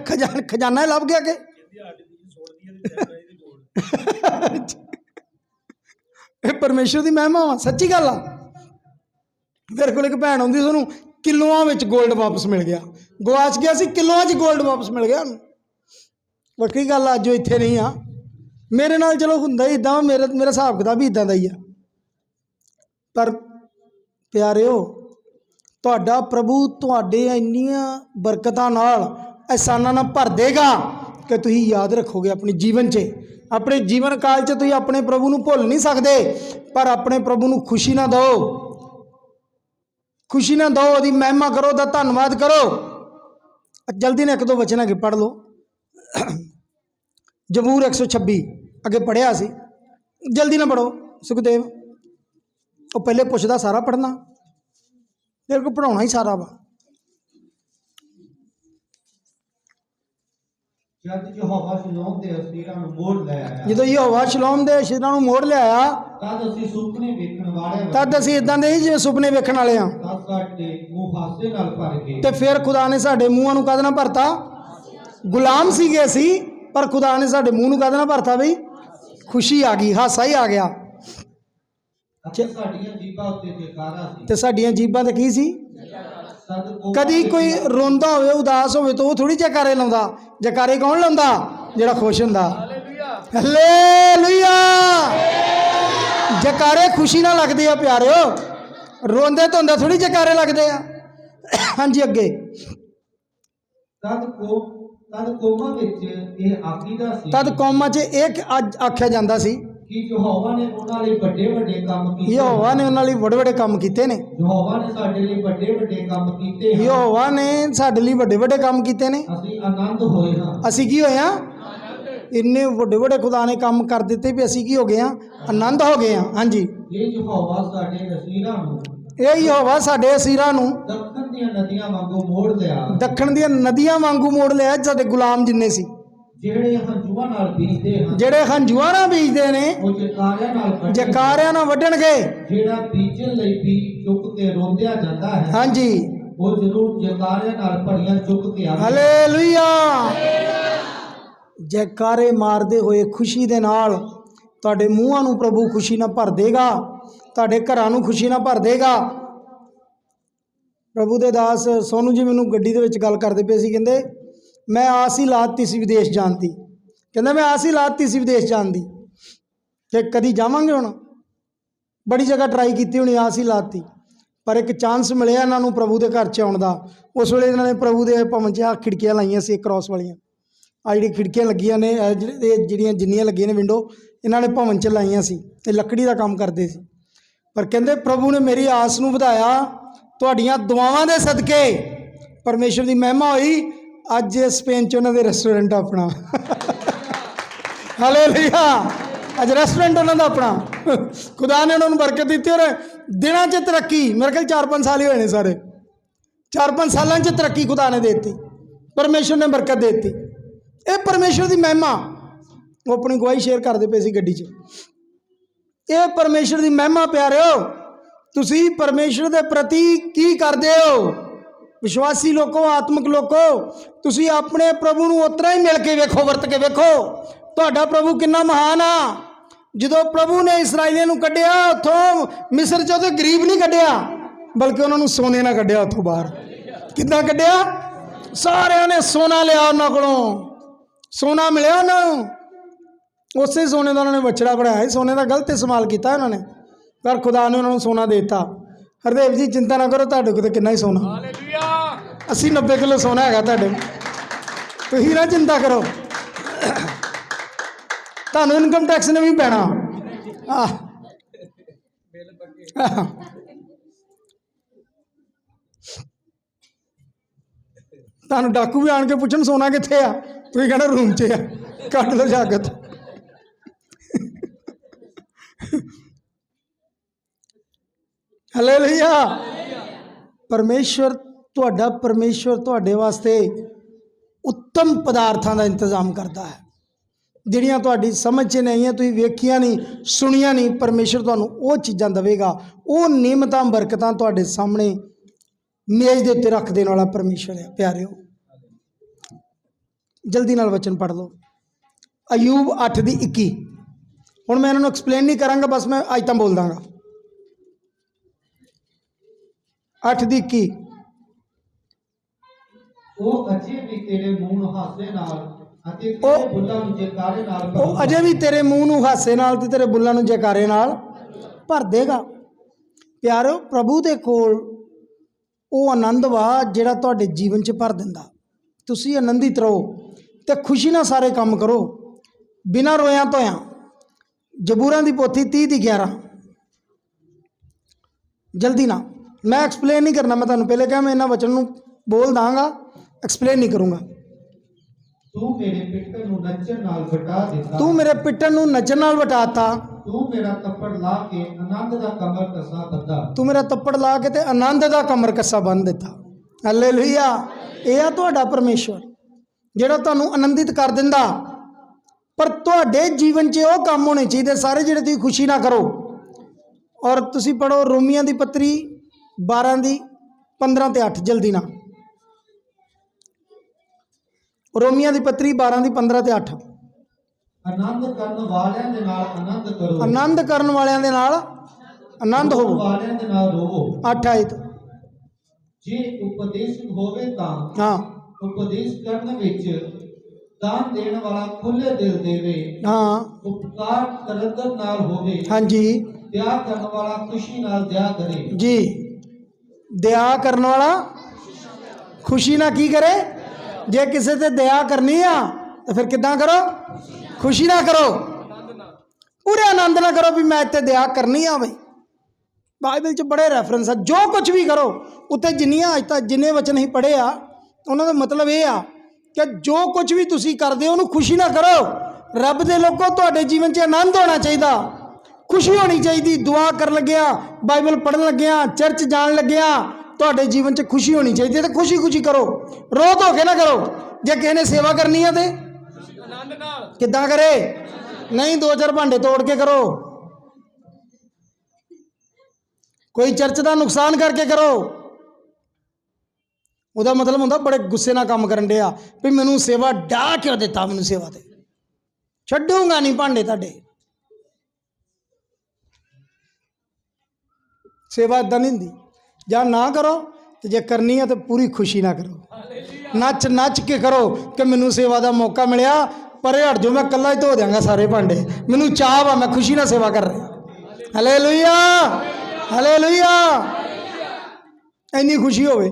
ਖਜ਼ਾਨਾ ਖਜ਼ਾਨਾ ਹੀ ਲੱਭ ਗਿਆ ਕਿ? ਇਹ ਪਰਮੇਸ਼ਰ ਦੀ ਮਹਿਮਾ ਵਾ ਸੱਚੀ ਗੱਲ ਆ। ਮੇਰੇ ਕੋਲ ਇੱਕ ਭੈਣ ਆਉਂਦੀ ਸੀ ਉਹਨੂੰ ਕਿਲੋਆਂ ਵਿੱਚ 골ਡ ਵਾਪਸ ਮਿਲ ਗਿਆ। ਗਵਾਚ ਗਿਆ ਸੀ ਕਿਲੋਆਂ 'ਚ 골ਡ ਵਾਪਸ ਮਿਲ ਗਿਆ। ਉਹਨੂੰ ਵੱਖਰੀ ਗੱਲ ਆ ਅੱਜ ਇੱਥੇ ਨਹੀਂ ਆ। ਮੇਰੇ ਨਾਲ ਚਲੋ ਹੁੰਦਾ ਹੀ ਇਦਾਂ ਮੇਰਾ ਮੇਰਾ ਹਿਸਾਬ ਕਿਤਾਬ ਵੀ ਇਦਾਂ ਦਾ ਹੀ ਆ। ਪਰ ਪਿਆਰਿਓ ਤੁਹਾਡਾ ਪ੍ਰਭੂ ਤੁਹਾਡੇ ਇੰਨੀਆਂ ਬਰਕਤਾਂ ਨਾਲ ਅਹਿਸਾਨਾਂ ਨਾਲ ਭਰ ਦੇਗਾ ਕਿ ਤੁਸੀਂ ਯਾਦ ਰੱਖੋਗੇ ਆਪਣੇ ਜੀਵਨ 'ਚ ਆਪਣੇ ਜੀਵਨ ਕਾਲ 'ਚ ਤੁਸੀਂ ਆਪਣੇ ਪ੍ਰਭੂ ਨੂੰ ਭੁੱਲ ਨਹੀਂ ਸਕਦੇ ਪਰ ਆਪਣੇ ਪ੍ਰਭੂ ਨੂੰ ਖੁਸ਼ੀ ਨਾ ਦਿਓ ਖੁਸ਼ੀ ਨਾ ਦਿਓ ਉਹਦੀ ਮਹਿਮਾ ਕਰੋ ਉਹਦਾ ਧੰਨਵਾਦ ਕਰੋ ਜਲਦੀ ਨਾਲ ਇੱਕ ਦੋ ਵਚਨ ਅੱਗੇ ਪੜ੍ਹ ਲਓ ਜਬੂਰ 126 ਅੱਗੇ ਪੜ੍ਹਿਆ ਸੀ ਜਲਦੀ ਨਾਲ ਪੜੋ ਸੁਖਦੇਵ ਉਹ ਪਹਿਲੇ ਪੁੱਛਦਾ ਸਾਰਾ ਪੜ੍ਹਨਾ ਤੇਰੇ ਕੋ ਪੜਾਉਣਾ ਹੀ ਸਾਰਾ ਵਾ ਜਦ ਯਹੋਵਾ ਸ਼ਲੋਮ ਦੇ ਅਸੀਰਾਂ ਨੂੰ ਮੋੜ ਲੈ ਆਇਆ। ਜਦੋਂ ਯਹੋਵਾ ਸ਼ਲੋਮ ਦੇ ਨੂੰ ਮੋੜ ਲਿਆਇਆ ਤਦ ਅਸੀਂ ਸੁਪਨੇ ਵੇਖਣ ਵਾਲੇ ਤਦ ਅਸੀਂ ਇਦਾਂ ਦੇ ਹੀ ਜਿਵੇਂ ਸੁਪਨੇ ਵੇਖਣ ਵਾਲੇ ਆ ਤਦ ਸਾਡੇ ਮੂੰਹ ਹਾਸੇ ਨਾਲ ਭਰ ਗਏ। ਤੇ ਫਿਰ ਖੁਦਾ ਨੇ ਸਾਡੇ ਮੂੰਹਾਂ ਨੂੰ ਕਦ ਨਾਲ ਭਰਤਾ? ਗੁਲਾਮ ਸੀਗੇ ਅਸੀਂ ਪਰ ਖੁਦਾ ਨੇ ਸਾਡੇ ਮੂੰਹ ਨੂੰ ਕਦ ਨਾਲ ਭਰਤਾ ਬਈ? ਖੁਸ਼ੀ ਆ ਗਈ ਹਾਸਾ ਹੀ ਆ ਗਿਆ। ਅਤੇ ਸਾਡੀਆਂ ਜੀਬਾਂ ਉੱਤੇ ਜਕਾਰਾ ਸੀ। ਤੇ ਸਾਡੀਆਂ ਜੀਬਾਂ ਤੇ ਕੀ ਸੀ? ਕਦੀ ਕੋਈ ਰੋਂਦਾ ਹੋਵੇ ਉਦਾਸ ਹੋਵੇ ਤਾਂ ਉਹ ਥੋੜੀ ਜਕਾਰੇ ਲਾਉਂਦਾ। ਜਕਾਰੇ ਕੌਣ ਲਾਉਂਦਾ? ਜਿਹੜਾ ਖੁਸ਼ ਹੁੰਦਾ। ਹਲੇਲੂਇਆ। ਜਕਾਰੇ ਖੁਸ਼ੀ ਨਾਲ ਲੱਗਦੇ ਆ ਪਿਆਰਿਓ। ਰੋਂਦੇ ਧੋਂਦੇ ਥੋੜੀ ਜਕਾਰੇ ਲੱਗਦੇ ਆ। ਹਾਂਜੀ ਅੱਗੇ। ਤਦ ਕੋ ਤਦ ਕੋਮਾ ਵਿੱਚ ਇਹ ਆਕੀਦਾ ਸੀ ਤਦ ਕੌਮਾਂ 'ਚ ਇਹ ਆਖਿਆ ਜਾਂਦਾ ਸੀ ਕਿ ਯਹੋਵਾ ਨੇ ਉਹਨਾਂ ਲਈ ਵੱਡੇ ਵੱਡੇ ਕੰਮ ਕੀਤੇ ਯਹੋਵਾ ਨੇ ਉਹਨਾਂ ਲਈ ਬੜੇ ਬੜੇ ਕੰਮ ਕੀਤੇ ਨੇ। ਯਹੋਵਾ ਨੇ ਸਾਡੇ ਲਈ ਵੱਡੇ ਵੱਡੇ ਕੰਮ ਕੀਤੇ ਹਨ। ਯਹੋਵਾ ਨੇ ਸਾਡੇ ਲਈ ਵੱਡੇ ਵੱਡੇ ਕੰਮ ਕੀਤੇ ਨੇ। ਅਸੀਂ ਆਨੰਦ ਹੋਏ ਹਾਂ। ਅਸੀਂ ਕੀ ਹੋਏ ਆ ਇੰਨੇ ਵੱਡੇ ਵੱਡੇ ਖੁਦਾ ਨੇ ਕੰਮ ਕਰ ਦਿੱਤੇ ਵੀ ਅਸੀਂ ਕੀ ਹੋ ਗਏ ਆ ਆਨੰਦ ਹੋ ਗਏ ਆ ਹਾਂਜੀ। ਇਹ ਯਹੋਵਾ ਸਾਡੇ ਨਸੀਰਾਂ ਨੂੰ ਇਹ ਯਹੋਵਾ ਸਾਡੇ ਅਸੀਰਾਂ ਨੂੰ ਦੱਖਣ ਦੀਆਂ ਨਦੀਆਂ ਵਾਂਗੂ ਮੋੜ ਲਿਆ। ਦੱਖਣ ਦੀਆਂ ਨਦੀਆਂ ਵਾਂਗੂ ਮੋੜ ਲਿਆ ਸਾਡੇ ਗੁਲਾਮ ਜਿੰਨੇ ਸੀ। ਜਿਹੜੇ ਹੰਝੂਆਂ ਨਾਲ ਬੀਜਦੇ ਹਨ ਜਿਹੜੇ ਹੰਝੂਆਂ ਨਾਲ ਬੀਜਦੇ ਨੇ ਉਹ ਜਕਾਰਿਆਂ ਨਾਲ ਵੱਢਣ- ਜਕਾਰਿਆਂ ਨਾਲ ਵੱਢਣਗੇ। ਜਿਹੜਾ ਬੀਜਣ ਲਈ ਵੀ ਚੁੱਕ ਕੇ ਰੋਂਦਿਆ ਜਾਂਦਾ ਹੈ ਹਾਂਜੀ। ਉਹ ਜ਼ਰੂਰ ਜਕਾਰਿਆਂ ਨਾਲ ਭਰੀਆਂ ਚੁੱਕ ਕੇ ਆਵੇ ਹਾਲੇਲੂਇਆ ਜੈਕਾਰੇ ਮਾਰਦੇ ਹੋਏ ਖੁਸ਼ੀ ਦੇ ਨਾਲ ਤੁਹਾਡੇ ਮੂੰਹਾਂ ਨੂੰ ਪ੍ਰਭੂ ਖੁਸ਼ੀ ਨਾਲ ਭਰ ਦੇਗਾ ਤੁਹਾਡੇ ਘਰਾਂ ਨੂੰ ਖੁਸ਼ੀ ਨਾਲ ਭਰ ਦੇਗਾ। ਪ੍ਰਭੂ ਦੇ ਦਾਸ ਸੋਨੂ ਜੀ ਮੈਨੂੰ ਗੱਡੀ ਦੇ ਵਿੱਚ ਗੱਲ ਕਰਦੇ ਪਏ ਸੀ ਕਹਿੰਦੇ ਮੈਂ ਆਸ ਹੀ ਲਾਤੀ ਸੀ ਵਿਦੇਸ਼ ਜਾਣ ਦੀ। ਕਹਿੰਦਾ, ਮੈਂ ਆਸ ਹੀ ਲਾਤੀ ਸੀ ਵਿਦੇਸ਼ ਜਾਣ ਦੀ ਤੇ ਕਦੀ ਜਾਵਾਂਗੇ ਹੁਣ? ਬੜੀ ਜਗ੍ਹਾ ਟਰਾਈ ਕੀਤੀ ਹੋਣੀ, ਆਸ ਹੀ ਲਾਤੀ। ਪਰ ਇੱਕ ਚਾਂਸ ਮਿਲਿਆ ਇਹਨਾਂ ਨੂੰ ਪ੍ਰਭੂ ਦੇ ਘਰ ਚ ਆਉਣ ਦਾ। ਉਸ ਵੇਲੇ ਇਹਨਾਂ ਨੇ ਪ੍ਰਭੂ ਦੇ ਭਵਨ 'ਚ ਆਹ ਖਿੜਕੀਆਂ ਲਾਈਆਂ ਸੀ ਕ੍ਰਾਸ ਵਾਲੀਆਂ। ਆ ਜਿਹੜੀ ਖਿੜਕੀਆਂ ਲੱਗੀਆਂ ਨੇ, ਇਹ ਜਿਹੜੀਆਂ ਜਿੰਨੀਆਂ ਲੱਗੀਆਂ ਨੇ ਵਿੰਡੋ ਇਹਨਾਂ ਨੇ ਭਵਨ 'ਚ ਲਾਈਆਂ ਸੀ ਤੇ ਲੱਕੜੀ ਦਾ ਕੰਮ ਕਰਦੇ ਸੀ। ਪਰ ਕਹਿੰਦੇ, ਪ੍ਰਭੂ ਨੇ ਮੇਰੀ ਆਸ ਨੂੰ ਵਧਾਇਆ, ਤੁਹਾਡੀਆਂ ਦੁਆਵਾਂ ਦੇ ਸਦਕੇ ਪਰਮੇਸ਼ਰ ਦੀ ਮਹਿਮਾ ਹੋਈ ਅੱਜ ਸਪੇਨ 'ਚ ਉਹਨਾਂ ਦੇ ਰੈਸਟੋਰੈਂਟ ਆਪਣਾ। ਹਾਲੇਲੂਇਆ। ਅੱਜ ਰੈਸਟੋਰੈਂਟ ਉਹਨਾਂ ਦਾ ਆਪਣਾ। ਖੁਦਾ ਨੇ ਉਹਨਾਂ ਨੂੰ ਬਰਕਤ ਦਿੱਤੀ ਔਰ ਦਿਨਾਂ 'ਚ ਤਰੱਕੀ, ਮੇਰੇ ਖਿਆਲ 4-5 ਸਾਲ ਹੀ ਹੋਏ ਨੇ ਸਾਰੇ। 4-5 ਸਾਲਾਂ 'ਚ ਤਰੱਕੀ ਖੁਦਾ ਨੇ ਦੇ ਦਿੱਤੀ। ਪਰਮੇਸ਼ਰ ਨੇ ਬਰਕਤ ਦੇ ਦਿੱਤੀ। ਇਹ ਪਰਮੇਸ਼ਰ ਦੀ ਮਹਿਮਾ। ਉਹ ਆਪਣੀ ਗਵਾਹੀ ਸ਼ੇਅਰ ਕਰਦੇ ਪਏ ਸੀ ਗੱਡੀ 'ਚ। ਇਹ ਪਰਮੇਸ਼ਰ ਦੀ ਮਹਿਮਾ, ਪਿਆਰਿਓ, ਤੁਸੀਂ ਪਰਮੇਸ਼ਰ ਦੇ ਪ੍ਰਤੀ ਕੀ ਕਰਦੇ ਹੋ? ਵਿਸ਼ਵਾਸੀ ਲੋਕੋ, ਆਤਮਿਕ ਲੋਕੋ, ਤੁਸੀਂ ਆਪਣੇ ਪ੍ਰਭੂ ਨੂੰ ਉਤਰਾ ਹੀ ਮਿਲ ਕੇ ਵੇਖੋ, ਵਰਤ ਕੇ ਵੇਖੋ। ਤੁਹਾਡਾ ਪ੍ਰਭੂ ਕਿੰਨਾ ਮਹਾਨ ਆ। ਜਦੋਂ ਪ੍ਰਭੂ ਨੇ ਇਸرائیਲੀਆਂ ਨੂੰ ਕੱਢਿਆ, ਉਥੋਂ ਮਿਸਰ ਚੋਂ ਤੇ ਗਰੀਬ ਨਹੀਂ ਕੱਢਿਆ, ਬਲਕਿ ਉਹਨਾਂ ਨੂੰ ਸੋਨੇ ਨਾਲ ਕੱਢਿਆ ਉਥੋਂ ਬਾਹਰ। ਕਿੱਦਾਂ ਕੱਢਿਆ? ਸਾਰਿਆਂ ਨੇ ਸੋਨਾ ਲਿਆ ਉਹਨਾਂ ਕੋਲੋਂ। ਸੋਨਾ ਮਿਲਿਆ ਉਹਨਾਂ ਨੂੰ। ਉਸੇ ਸੋਨੇ ਦਾ ਉਹਨਾਂ ਨੇ ਵਛੜਾ ਬਣਾਇਆ ਸੋਨੇ ਦਾ ਗਲਤ ਇਸਤੇਮਾਲ ਕੀਤਾ ਉਹਨਾਂ ਨੇ। ਪਰ ਖੁਦਾ ਨੇ ਉਹਨਾਂ ਨੂੰ ਸੋਨਾ ਦੇ ਦਿੱਤਾ। ਹਰਦੇਵ ਜੀ ਚਿੰਤਾ ਨਾ ਕਰੋ ਤੁਹਾਡੇ ਕੋਲ ਤਾਂ ਕਿੰਨਾ ਹੀ ਸੋਨਾ। ਹਾਲੇਲੂਇਆ। 80 90 ਕਿਲੋ ਸੋਨਾ ਹੈਗਾ ਤੁਹਾਡੇ। ਤੁਸੀਂ ਨਾ ਚਿੰਤਾ ਕਰੋ। ਤੁਹਾਨੂੰ ਇਨਕਮ ਟੈਕਸ ਨੇ ਵੀ ਪੈਣਾ। ਆਹ। ਤੁਹਾਨੂੰ ਡਾਕੂ ਵੀ ਆਣ ਕੇ ਪੁੱਛਣ ਸੋਨਾ ਕਿੱਥੇ ਆ? ਤੁਸੀਂ ਕਹਿੰਦਾ ਰੂਮ 'ਚ ਆ। ਕੱਢ ਲਓ ਜਾਗਤ। ਹਾਲੇਲੂਇਆ ਪਰਮੇਸ਼ਵਰ ਤੁਹਾਡਾ, ਪਰਮੇਸ਼ਵਰ ਤੁਹਾਡੇ ਵਾਸਤੇ ਉੱਤਮ ਪਦਾਰਥਾਂ ਦਾ ਇੰਤਜ਼ਾਮ ਕਰਦਾ ਹੈ। ਜਿਹੜੀਆਂ ਤੁਹਾਡੀ ਸਮਝ 'ਚ ਨਹੀਂ ਆਈਆਂ ਤੁਸੀਂ ਵੇਖੀਆਂ ਨਹੀਂ, ਸੁਣੀਆਂ ਨਹੀਂ ਪਰਮੇਸ਼ਰ ਤੁਹਾਨੂੰ ਉਹ ਚੀਜ਼ਾਂ ਦੇਵੇਗਾ। ਉਹ ਨਿਯਮਤਾਂ, ਬਰਕਤਾਂ ਤੁਹਾਡੇ ਸਾਹਮਣੇ ਮੇਜ਼ ਦੇ ਉੱਤੇ ਰੱਖ ਦੇਣ ਵਾਲਾ ਪਰਮੇਸ਼ਰ ਹੈ, ਪਿਆਰਿਓ। ਜਲਦੀ ਨਾਲ ਵਚਨ ਪੜ੍ਹ ਲਓ। ਅਯੂਬ 8 ਦੀ 21 ਹੁਣ ਮੈਂ ਇਹਨਾਂ ਨੂੰ ਐਕਸਪਲੇਨ ਨਹੀਂ ਕਰਾਂਗਾ, ਬਸ ਮੈਂ ਅੱਜ ਤਾਂ ਬੋਲ ਦਾਂਗਾ। 8 ਦੀ 21 ਉਹ ਅਜੇ ਵੀ ਤੇਰੇ ਮੂੰਹ ਨੂੰ ਹਾਸੇ ਨਾਲ ਅਤੇ ਤੇਰੇ ਬੁੱਲਾਂ ਨੂੰ ਜੈਕਾਰੇ ਨਾਲ ਉਹ ਭਰੂਗਾ। ਅਜੇ ਵੀ ਤੇਰੇ ਮੂੰਹ ਨੂੰ ਹਾਸੇ ਨਾਲ ਤੇ ਤੇਰੇ ਬੁੱਲਾਂ ਨੂੰ ਜੈਕਾਰੇ ਨਾਲ ਭਰ ਦੇਗਾ। ਪਿਆਰਿਓ ਪ੍ਰਭੂ ਦੇ ਕੋਲ ਉਹ ਆਨੰਦ ਵਾ ਜਿਹੜਾ ਤੁਹਾਡੇ ਜੀਵਨ 'ਚ ਭਰ ਦਿੰਦਾ। ਤੁਸੀਂ ਆਨੰਦਿਤ ਰਹੋ ਤੇ ਖੁਸ਼ੀ ਨਾਲ ਸਾਰੇ ਕੰਮ ਕਰੋ। ਬਿਨਾਂ ਰੋਇਆਂ ਧੋਇਆਂ। ਜਬੂਰਾਂ ਦੀ ਪੋਥੀ 30 ਦੀ 11 ਜਲਦੀ ਨਾ। ਮੈਂ ਐਕਸਪਲੇਨ ਨਹੀਂ ਕਰਨਾ ਮੈਂ ਤੁਹਾਨੂੰ ਪਹਿਲੇ ਕਿਹਾ ਮੈਂ ਇਹਨਾਂ ਵਚਨ ਨੂੰ ਬੋਲ ਦਾਂਗਾ ਐਕਸਪਲੇਨ ਨਹੀਂ ਕਰੂੰਗਾ। ਤੂੰ ਮੇਰੇ ਪਿੱਠ ਨੂੰ ਨੱਚਣ ਨਾਲ ਵਟਾ ਦਿੱਤਾ। ਤੂੰ ਮੇਰੇ ਪਿੱਟਣ ਨੂੰ ਨੱਚਣ ਨਾਲ ਵਟਾਤਾ। ਤੂੰ ਮੇਰਾ ਕੱਪੜ ਲਾ ਕੇ ਆਨੰਦ ਦਾ ਕਮਰ ਕਸਾ ਬੱਧਾ ਤੂੰ ਮੇਰਾ ਤੱਪੜ ਲਾ ਕੇ ਤੇ ਆਨੰਦ ਦਾ ਕਮਰ ਕੱਸਾ ਬੰਨ ਦਿੱਤਾ। ਹਾਲੇਲੂਇਆ ਇਹ ਆ ਤੁਹਾਡਾ ਪਰਮੇਸ਼ਵਰ ਜਿਹੜਾ ਤੁਹਾਨੂੰ ਆਨੰਦਿਤ ਕਰ ਦਿੰਦਾ। ਪਰ ਤੁਹਾਡੇ ਜੀਵਨ 'ਚ ਉਹ ਕੰਮ ਹੋਣੇ ਚਾਹੀਦੇ ਸਾਰੇ ਜਿਹੜੇ ਤੁਸੀਂ ਖੁਸ਼ੀ ਨਾ ਕਰੋ। ਔਰ ਤੁਸੀਂ ਪੜੋ ਰੋਮੀਆਂ ਦੀ ਪੱਤਰੀ 12 ਦੀ 15 ਤੇ 8 ਜਲਦੀ ਨਾਲ। ਰੋਮੀਆਂ ਦੀ ਪੱਤਰੀ 12 ਦੀ 15 ਤੇ 8 ਆਨੰਦ ਕਰਨ ਵਾਲਿਆਂ ਦੇ ਨਾਲ ਆਨੰਦ ਕਰੋ। ਆਨੰਦ ਕਰਨ ਵਾਲਿਆਂ ਦੇ ਨਾਲ ਆਨੰਦ ਹੋਵੋ। ਵਾਲਿਆਂ ਦੇ ਨਾਲ ਰੋਵੋ। 8 ਆਇਤ ਜੇ ਉਪਦੇਸ਼ ਹੋਵੇ ਤਾਂ ਹਾਂ। ਉਪਦੇਸ਼ ਕਰਨ ਵਿੱਚ ਦਾਨ ਦੇਣ ਵਾਲਾ ਖੁੱਲੇ ਦਿਲ ਦੇਵੇ। ਹਾਂ। ਉਪਕਾਰ ਤਰਦਰ ਨਾਲ ਹੋਵੇ। ਹਾਂਜੀ। ਤਿਆਗ ਕਰਨ ਵਾਲਾ ਖੁਸ਼ੀ ਨਾਲ ਦਿਆ ਕਰੇ। ਜੀ। ਦਇਆ ਕਰਨ ਵਾਲਾ ਖੁਸ਼ੀ ਨਾਲ ਕੀ ਕਰੇ? ਜੇ ਕਿਸੇ ਤੇ ਦਇਆ ਕਰਨੀ ਆ, ਤਾਂ ਫਿਰ ਕਿੱਦਾਂ ਕਰੋ? ਖੁਸ਼ੀ ਨਾਲ ਕਰੋ। ਪੂਰੇ ਆਨੰਦ ਨਾਲ ਕਰੋ ਵੀ ਮੈਂ ਇੱਥੇ ਦਇਆ ਕਰਨੀ ਆ ਬਈ। ਬਾਈਬਲ 'ਚ ਬੜੇ ਰੈਫਰੈਂਸ ਆ। ਜੋ ਕੁਝ ਵੀ ਕਰੋ, ਉੱਤੇ ਜਿੰਨੀਆਂ ਅੱਜ ਤੱਕ ਜਿੰਨੇ ਵਚਨ ਅਸੀਂ ਪੜ੍ਹੇ ਆ, ਉਹਨਾਂ ਦਾ ਮਤਲਬ ਇਹ ਆ ਕਿ ਜੋ ਕੁਝ ਵੀ ਤੁਸੀਂ ਕਰਦੇ ਹੋ, ਉਹਨੂੰ ਖੁਸ਼ੀ ਨਾਲ ਕਰੋ। ਰੱਬ ਦੇ ਲੋਕੋ ਤੁਹਾਡੇ ਜੀਵਨ 'ਚ ਆਨੰਦ ਹੋਣਾ ਚਾਹੀਦਾ। ਖੁਸ਼ੀ ਹੋਣੀ ਚਾਹੀਦੀ ਦੁਆ ਕਰਨ ਲੱਗਿਆ ਬਾਈਬਲ ਪੜ੍ਹਨ ਲੱਗਿਆ ਚਰਚ ਜਾਣ ਲੱਗਿਆ ਤੁਹਾਡੇ ਜੀਵਨ 'ਚ ਖੁਸ਼ੀ ਹੋਣੀ ਚਾਹੀਦੀ ਹੈ ਤੇ ਖੁਸ਼ੀ ਖੁਸ਼ੀ ਕਰੋ ਰੋ ਧੋ ਕੇ ਨਾ ਕਰੋ ਜੇ ਕਿਸੇ ਨੇ ਸੇਵਾ ਕਰਨੀ ਆ ਤੇ ਕਿੱਦਾਂ ਕਰੇ ਨਹੀਂ ਦੋ ਚਾਰ ਭਾਂਡੇ ਤੋੜ ਕੇ ਕਰੋ ਕੋਈ ਚਰਚ ਦਾ ਨੁਕਸਾਨ ਕਰਕੇ ਕਰੋ ਉਹਦਾ ਮਤਲਬ ਹੁੰਦਾ ਬੜੇ ਗੁੱਸੇ ਨਾਲ ਕੰਮ ਕਰਨ ਡਿਆ ਵੀ ਮੈਨੂੰ ਸੇਵਾ ਡਾ ਕਿਉਂ ਦਿੱਤਾ ਮੈਨੂੰ ਸੇਵਾ ਤੇ ਛੱਡੂਗਾ ਨਹੀਂ ਭਾਂਡੇ ਤੁਹਾਡੇ ਸੇਵਾ ਇਦਾਂ ਨਹੀਂ ਹੁੰਦੀ ਜਾਂ ਨਾ ਕਰੋ ਤੇ ਜੇ ਕਰਨੀ ਹੈ ਤਾਂ ਪੂਰੀ ਖੁਸ਼ੀ ਨਾਲ ਕਰੋ। ਨੱਚ ਨੱਚ ਕੇ ਕਰੋ ਕਿ ਮੈਨੂੰ ਸੇਵਾ ਦਾ ਮੌਕਾ ਮਿਲਿਆ ਪਰੇ ਹਟ ਜਾਓ ਮੈਂ ਇਕੱਲਾ ਹੀ ਧੋ ਦਿਆਂਗਾ ਸਾਰੇ ਭਾਂਡੇ। ਮੈਨੂੰ ਚਾਹ ਵਾ ਮੈਂ ਖੁਸ਼ੀ ਨਾਲ ਸੇਵਾ ਕਰ ਰਿਹਾ। ਹਾਲੇਲੂਇਆ ਹਾਲੇਲੂਇਆ ਇੰਨੀ ਖੁਸ਼ੀ ਹੋਵੇ।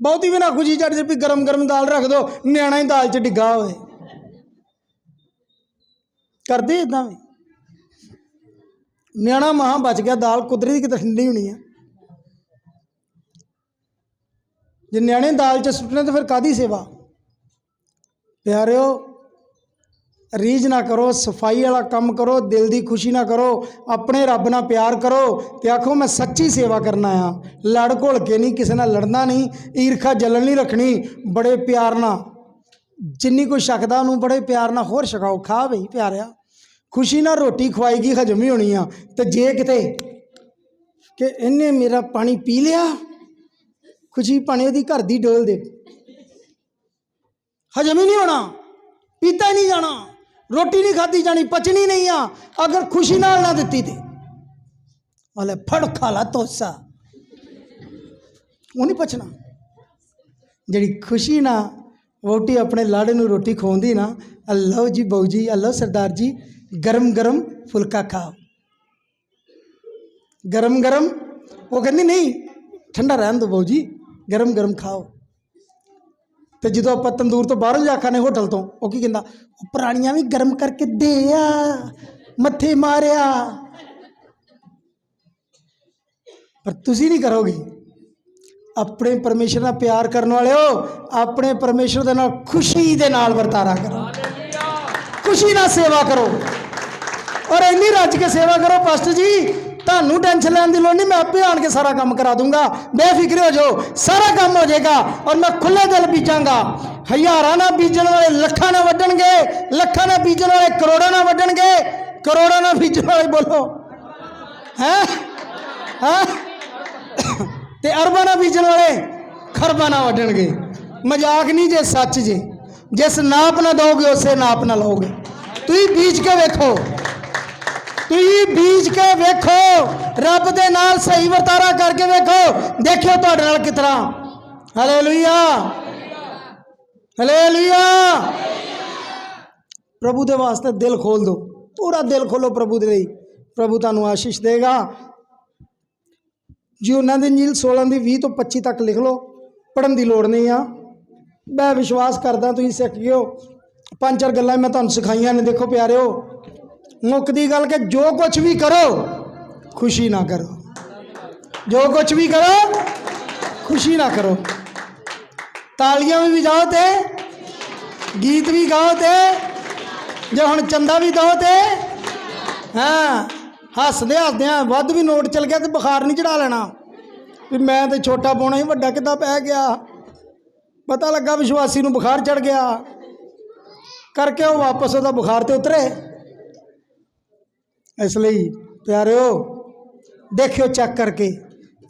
ਬਹੁਤੀ ਵੀ ਨਾ ਖੁਸ਼ੀ ਚੜ ਜੇ ਵੀ ਗਰਮ ਗਰਮ ਦਾਲ ਰੱਖ ਦੋ ਨਿਆਣਾ ਹੀ ਦਾਲ 'ਚ ਡਿੱਗਾ ਹੋਵੇ। ਕਰਦੇ ਇਦਾਂ ਵੀ? ਨਿਆਣਾ ਮਹਾ ਬਚ ਗਿਆ, ਦਾਲ ਕੁਦਰਤੀ ਕਿਤੇ ਠੰਡੀ ਹੋਣੀ ਆ। ਜੇ ਨਿਆਣੇ ਦਾਲ 'ਚ ਸੁੱਟਣੇ ਤਾਂ ਫਿਰ ਕਾਦੀ ਸੇਵਾ? ਪਿਆਰਿਓ, ਰੀਝ ਨਾ ਕਰੋ, ਸਫ਼ਾਈ ਵਾਲਾ ਕੰਮ ਕਰੋ, ਦਿਲ ਦੀ ਖੁਸ਼ੀ ਨਾ ਕਰੋ, ਆਪਣੇ ਰੱਬ ਨਾਲ ਪਿਆਰ ਕਰੋ ਤੇ ਆਖੋ ਮੈਂ ਸੱਚੀ ਸੇਵਾ ਕਰਨਾ ਆ ਲੜ ਘੁਲ ਕੇ ਨਹੀਂ, ਕਿਸੇ ਨਾਲ ਲੜਨਾ ਨਹੀਂ, ਈਰਖਾ ਜਲਣ ਨਹੀਂ ਰੱਖਣੀ, ਬੜੇ ਪਿਆਰ ਨਾਲ। ਜਿੰਨੀ ਕੋਈ ਛਕਦਾ ਉਹਨੂੰ ਬੜੇ ਪਿਆਰ ਨਾਲ, ਹੋਰ ਛਕਾਓ, ਖਾ ਬਈ ਪਿਆਰਿਆ। ਖੁਸ਼ੀ ਨਾਲ ਰੋਟੀ ਖਵਾਏਗੀ, ਹਜਮ ਹੀ ਹੋਣੀ ਆ। ਤੇ ਜੇ ਕਿਤੇ ਕਿ ਇਹਨੇ ਮੇਰਾ ਪਾਣੀ ਪੀ ਲਿਆ, ਖੁਸ਼ੀ ਪਾਣੀ ਉਹਦੀ ਘਰ ਦੀ ਡੋਲ ਦੇ। ਹਜਮ ਹੀ ਨਹੀਂ ਹੋਣਾ, ਪੀਤਾ ਹੀ ਨਹੀਂ ਜਾਣਾ, ਰੋਟੀ ਨਹੀਂ ਖਾਧੀ ਜਾਣੀ, ਪਚਣੀ ਨਹੀਂ ਆ, ਅਗਰ ਖੁਸ਼ੀ ਨਾਲ ਨਾ ਦਿੱਤੀ ਤੇ। ਵਾਲੇ ਫੜ ਖਾ ਲਾ ਤੋਸਾ। ਉਹ ਨਹੀਂ ਪਚਣਾ। ਜਿਹੜੀ ਖੁਸ਼ੀ ਨਾਲ ਵੋਟੀ ਆਪਣੇ ਲਾੜੇ ਨੂੰ ਰੋਟੀ ਖਵਾਉਂਦੀ ਨਾ ਅੱਲੋ ਜੀ ਬਾਊ ਜੀ ਅੱਲੋ ਸਰਦਾਰ ਜੀ ਗਰਮ ਗਰਮ ਫੁਲਕਾ ਖਾਓ ਗਰਮ ਗਰਮ ਉਹ ਕਹਿੰਦੀ ਨਹੀਂ ਠੰਡਾ ਰਹਿਣ ਦਿਓ ਬਾਊ ਜੀ ਗਰਮ ਗਰਮ ਖਾਓ ਤੇ ਜਦੋਂ ਆਪਾਂ ਤੰਦੂਰ ਤੋਂ ਬਾਹਰੋਂ ਜਾ ਖਾਣੇ ਹੋਟਲ ਤੋਂ ਉਹ ਕੀ ਕਹਿੰਦਾ ਉਹ ਪੁਰਾਣੀਆਂ ਵੀ ਗਰਮ ਕਰਕੇ ਦੇ ਆ ਮੱਥੇ ਮਾਰਿਆ ਪਰ ਤੁਸੀਂ ਨਹੀਂ ਕਰੋਗੇ ਆਪਣੇ ਪਰਮੇਸ਼ਰ ਨਾਲ ਪਿਆਰ ਕਰਨ ਵਾਲਿਓ ਆਪਣੇ ਪਰਮੇਸ਼ਰ ਦੇ ਨਾਲ ਖੁਸ਼ੀ ਦੇ ਨਾਲ ਵਰਤਾਰਾ ਕਰੋ ਖੁਸ਼ੀ ਨਾਲ ਸੇਵਾ ਕਰੋ ਔਰ ਇੰਨੀ ਰੱਜ ਕੇ ਸੇਵਾ ਕਰੋ ਪਾਸਟਰ ਜੀ ਤੁਹਾਨੂੰ ਟੈਨਸ਼ਨ ਲੈਣ ਦੀ ਲੋੜ ਨਹੀਂ ਮੈਂ ਆਪੇ ਆਣ ਕੇ ਸਾਰਾ ਕੰਮ ਕਰਾ ਦੂੰਗਾ ਬੇਫਿਕਰ ਹੋ ਜਾਓ ਸਾਰਾ ਕੰਮ ਹੋ ਜਾਏਗਾ ਔਰ ਮੈਂ ਖੁੱਲੇ ਦਿਲ ਬੀਜਾਂਗਾ ਹਜ਼ਾਰਾਂ ਨਾਲ ਬੀਜਣ ਵਾਲੇ ਲੱਖਾਂ ਨਾਲ ਵੱਢਣਗੇ ਲੱਖਾਂ ਨਾਲ ਬੀਜਣ ਵਾਲੇ ਕਰੋੜਾਂ ਨਾਲ ਵੱਢਣਗੇ ਕਰੋੜਾਂ ਨਾਲ ਬੀਜਣ ਵਾਲੇ ਬੋਲੋ ਹੈ ਹੈ ਤੇ ਅਰਬਾਂ ਨਾਲ ਬੀਜਣ ਵਾਲੇ ਖਰਬਾਂ ਨਾਲ ਵੱਢਣਗੇ ਮਜ਼ਾਕ ਨਹੀਂ ਜੇ ਸੱਚ ਜੇ ਜਿਸ ਨਾਪ ਨਾ ਦੋਗੇ ਉਸੇ ਨਾਪ ਨਾਲ ਲਓਗੇ ਤੁਸੀਂ ਬੀਜ ਕੇ ਵੇਖੋ ਤੁਸੀਂ ਬੀਜ ਕੇ ਵੇਖੋ, ਰੱਬ ਦੇ ਨਾਲ ਸਹੀ ਵਰਤਾਰਾ ਕਰਕੇ ਵੇਖੋ। ਦੇਖਿਓ ਤੁਹਾਡੇ ਨਾਲ ਕਿਤਨਾ। ਹਾਲੇਲੂਇਆ ਹਾਲੇਲੂਇਆ ਪ੍ਰਭੂ ਦੇ ਵਾਸਤੇ ਦਿਲ ਖੋਲ ਦਿਓ। ਪੂਰਾ ਦਿਲ ਖੋਲੋ ਪ੍ਰਭੂ ਦੇ ਲਈ। ਪ੍ਰਭੂ ਤੁਹਾਨੂੰ ਆਸ਼ੀਸ਼ ਦੇਗਾ। ਜੀ ਉਹਨਾਂ ਦੀ ਨੀਲ 16 ਦੀ 20 ਤੋਂ 25 ਤੱਕ ਲਿਖ ਲਓ। ਪੜਨ ਦੀ ਲੋੜ ਨਹੀਂ ਆ। ਮੈਂ ਵਿਸ਼ਵਾਸ ਕਰਦਾ ਤੁਸੀਂ ਸਿੱਖ ਗਏ ਹੋ ਪੰਜ ਚਾਰ ਗੱਲਾਂ ਮੈਂ ਤੁਹਾਨੂੰ ਸਿਖਾਈਆਂ ਨੇ, ਦੇਖੋ ਪਿਆਰਿਓ। ਮੁੱਕਦੀ ਗੱਲ ਕਿ ਜੋ ਕੁਝ ਵੀ ਕਰੋ, ਖੁਸ਼ੀ ਨਾ ਕਰੋ। ਜੋ ਕੁਝ ਵੀ ਕਰੋ, ਖੁਸ਼ੀ ਨਾ ਕਰੋ। ਤਾਲੀਆਂ ਵੀ ਵਜਾਓ ਤੇ, ਗੀਤ ਵੀ ਗਾਓ ਤੇ, ਜੇ ਹੁਣ ਚੰਦਾ ਵੀ ਦੋ ਤੇ, ਹਾਂ, ਹੱਸਦੇ ਹੱਸਦੇ ਵੱਧ ਵੀ ਨੋਟ ਚਲ ਗਿਆ ਤੇ ਬੁਖਾਰ ਨਹੀਂ ਚੜਾ ਲੈਣਾ। ਵੀ ਮੈਂ ਤੇ ਛੋਟਾ ਪਾਉਣਾ ਹੀ ਵੱਡਾ ਕਿੱਦਾਂ ਪੈ ਗਿਆ। ਪਤਾ ਲੱਗਾ ਵਿਸ਼ਵਾਸੀ ਨੂੰ ਬੁਖਾਰ ਚੜ ਗਿਆ। ਕਰਕੇ ਉਹ ਵਾਪਸ ਉਹਦਾ ਬੁਖਾਰ ਤੇ ਉਤਰੇ। ਇਸ ਲਈ ਪਿਆਰਿਓ, ਦੇਖਿਓ ਚੈੱਕ ਕਰਕੇ।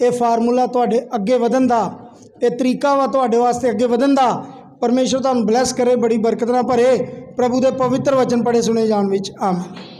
ਇਹ ਫਾਰਮੂਲਾ ਤੁਹਾਡੇ ਅੱਗੇ ਵਧਣ ਦਾ, ਇਹ ਤਰੀਕਾ ਵਾ ਤੁਹਾਡੇ ਵਾਸਤੇ ਅੱਗੇ ਵਧਣ ਦਾ। ਪਰਮੇਸ਼ਰ ਤੁਹਾਨੂੰ ਬਲੈਸ ਕਰੇ, ਬੜੀ ਬਰਕਤ ਨਾਲ ਭਰੇ। ਪ੍ਰਭੂ ਦੇ ਪਵਿੱਤਰ ਵਚਨ ਪੜੇ ਸੁਣੇ ਜਾਣ ਵਿੱਚ, ਆਮੀਨ।